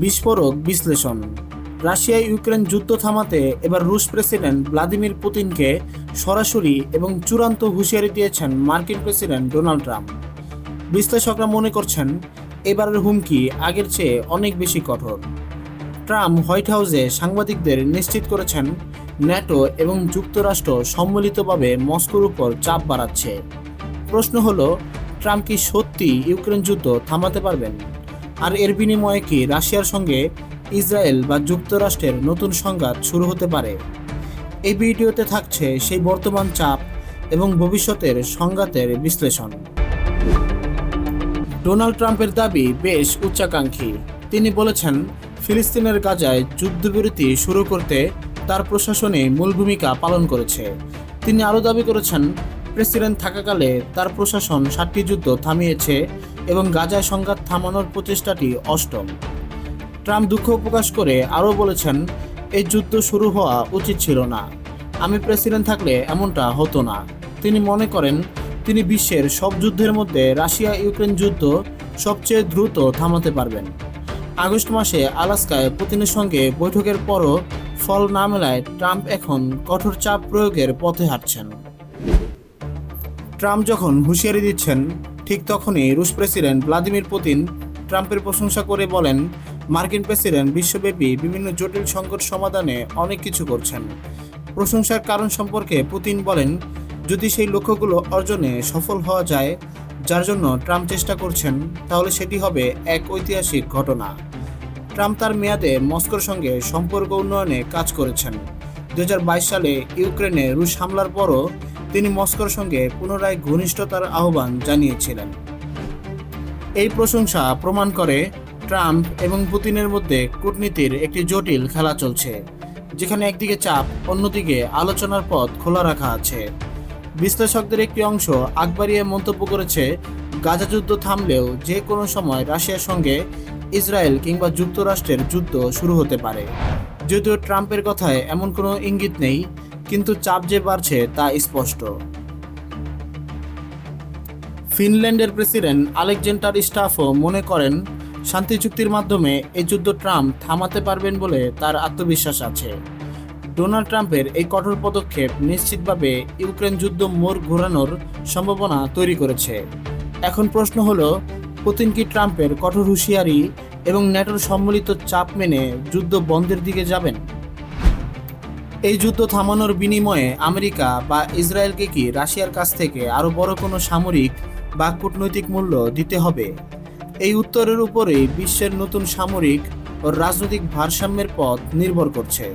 বিস্ফোরক বিশ্লেষণ। Russia Ukraine যুদ্ধ থামাতে এবার রুশ প্রেসিডেন্ট ভ্লাদিমির পুতিনকে সরাসরি এবং চূড়ান্ত হুঁশিয়ারি দিয়েছেন মার্কিন প্রেসিডেন্ট ডোনাল্ড ট্রাম্প। বিশ্লেষকরা মনে করছেন, এবারের হুমকি আগের চেয়ে অনেক বেশি কঠোর। ট্রাম্প হোয়াইট হাউসে সাংবাদিকদের নিশ্চিত করেছেন, ন্যাটো এবং যুক্তরাষ্ট্র সম্মিলিতভাবে মস্কোর উপর চাপ বাড়াচ্ছে। প্রশ্ন হলো, ট্রাম্প কি সত্যি ইউক্রেন যুদ্ধ থামাতে পারবেন? আর এর বিনিময়ে কি রাশিয়ার সঙ্গে ইসরায়েল বা যুক্তরাষ্ট্রের নতুন সংঘাত শুরু হতে পারে? এই ভিডিওতে থাকছে সেই বর্তমান চাপ এবং ভবিষ্যতের সংঘাতের বিশ্লেষণ। ডোনাল্ড ট্রাম্পের দাবি বেশ উচ্চাকাঙ্ক্ষী। তিনি বলেছেন, ফিলিস্তিনের গাজায় যুদ্ধবিরতি শুরু করতে তার প্রশাসনে মূল ভূমিকা পালন করেছে। তিনি আরও দাবি করেছেন, প্রেসিডেন্ট থাকাকালে তার প্রশাসন সাতটি যুদ্ধ থামিয়েছে এবং গাজায় সংঘাত থামানোর প্রচেষ্টাটি অষ্টম। ট্রাম্প দুঃখ প্রকাশ করে আরও বলেছেন এই যুদ্ধ শুরু হওয়া উচিত ছিল না। আমি প্রেসিডেন্ট থাকলে এমনটা হতো না। তিনি মনে করেন, তিনি বিশ্বের সব যুদ্ধের মধ্যে রাশিয়া ইউক্রেন যুদ্ধ সবচেয়ে দ্রুত থামাতে পারবেন। আগস্ট মাসে আলাস্কায় পুতিনের সঙ্গে বৈঠকের পরও ফল না মেলায় ট্রাম্প এখন কঠোর চাপ প্রয়োগের পথে হাঁটছেন। ট্রাম্প যখন হুঁশিয়ারি দিচ্ছেন ঠিক তখনই রুশ প্রেসিডেন্ট ভ্লাদিমির পুতিন ট্রাম্পের প্রশংসা করে বলেন, মার্কিন প্রেসিডেন্ট বিশ্বব্যাপী বিভিন্ন জটিল সংকট সমাধানে অনেক কিছু করছেন। প্রশংসার কারণ সম্পর্কে পুতিন বলেন, যদি সেই লক্ষ্যগুলো অর্জনে সফল হওয়া যায়, যার জন্য ট্রাম্প চেষ্টা করছেন, তাহলে সেটি হবে এক ঐতিহাসিক ঘটনা। ট্রাম্প তার মেয়াদে মস্কোর সঙ্গে সম্পর্ক উন্নয়নে কাজ করেছেন। দু হাজার বাইশ সালে ইউক্রেনে রুশ হামলার পরও তিনি মস্কোর সঙ্গে পুনরায় ঘনিষ্ঠতার আহ্বান জানিয়েছিলেন। এই প্রশংসা প্রমাণ করে ট্রাম্প এবং পুতিনের মধ্যে কূটনীতির একটি জটিল খেলা চলছে, যেখানে একদিকে চাপ, অন্যদিকে আলোচনার পথ খোলা রাখা আছে। বিশ্লেষকদের একটি অংশ আকবারিয়ে মন্তব্য করেছে, গাজা যুদ্ধ থামলেও যে কোনো সময় রাশিয়ার সঙ্গে ইসরায়েল কিংবা যুক্তরাষ্ট্রের যুদ্ধ শুরু হতে পারে। যদিও ট্রাম্পের কথায় এমন কোনো ইঙ্গিত নেই কিন্তু চাপ যে বাড়ছে তা স্পষ্ট। ফিনল্যান্ডের প্রেসিডেন্ট আলেকজেন্ডার স্টাফও মনে করেন, শান্তি চুক্তির মাধ্যমে এই যুদ্ধ ট্রাম্প থামাতে পারবেন বলে তার আত্মবিশ্বাস আছে। ডোনাল্ড ট্রাম্পের এই কঠোর পদক্ষেপ নিশ্চিতভাবে ইউক্রেন যুদ্ধ মোড় ঘোরানোর সম্ভাবনা তৈরি করেছে। এখন প্রশ্ন হলো, পুতিন কি ট্রাম্পের কঠোর হুঁশিয়ারি এবং ন্যাটোর সম্মিলিত চাপ মেনে যুদ্ধ বন্ধের দিকে যাবেন? এই যুদ্ধ থামানোর বিনিময়ে আমেরিকা বা ইসরায়েলকে কি রাশিয়ার কাছ থেকে আরও বড় কোনো সামরিক বা কূটনৈতিক মূল্য দিতে হবে? এই উত্তরের উপরেই বিশ্বের নতুন সামরিক ও রাজনৈতিক ভারসাম্যের পথ নির্ভর করছে।